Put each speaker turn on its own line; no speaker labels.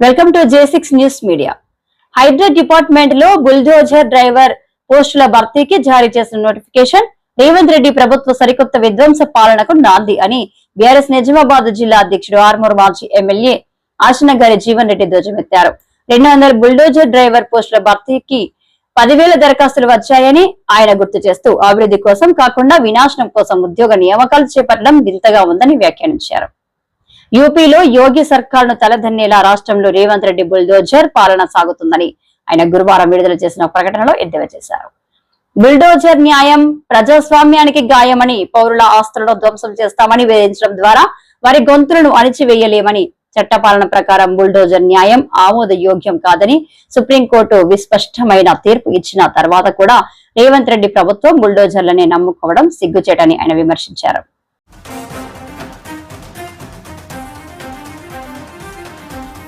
Welcome to J six news media. Hydraa డిపార్ట్మెంట్లో bulldozer driver పోస్టుల భర్తీకి జారీ చేసిన నోటిఫికేషన్ రేవంత్ రెడ్డి ప్రభుత్వ సరికొత్త విధ్వంస పాలనకు నాంది అని బీఆర్ఎస్ నిజామాబాద్ జిల్లా అధ్యక్షుడు ఆర్మూర్ మాజీ ఎమ్మెల్యే ఆశనగారి జీవన్ రెడ్డి ధ్వజమెత్తారు. రెండు వందల బుల్డోజర్ డ్రైవర్ పోస్టుల భర్తీకి పదివేల దరఖాస్తులు వచ్చాయని ఆయన గుర్తు చేస్తూ అభివృద్ధి కోసం కాకుండా వినాశనం కోసం ఉద్యోగ నియామకాలు చేపట్టడం వింతగా ఉందని వ్యాఖ్యానించారు. యూపీలో యోగి సర్కార్ను తలదన్నేలా రాష్ట్రంలో రేవంత్ రెడ్డి బుల్డోజర్ పాలన సాగుతుందని ఆయన గురువారం విడుదల చేసిన ప్రకటనలో ఎద్దేవా చేశారు. బుల్డోజర్ న్యాయం ప్రజాస్వామ్యానికి గాయమని పౌరుల ఆస్తులను ధ్వంసం చేస్తామని వేధించడం ద్వారా వారి గొంతులను అణిచివేయలేమని చట్టపాలన ప్రకారం బుల్డోజర్ న్యాయం ఆమోదయోగ్యం కాదని సుప్రీంకోర్టు విస్పష్టమైన తీర్పు ఇచ్చిన తర్వాత కూడా రేవంత్ రెడ్డి ప్రభుత్వం బుల్డోజర్లనే నమ్ముకోవడం సిగ్గుచేటని ఆయన విమర్శించారు.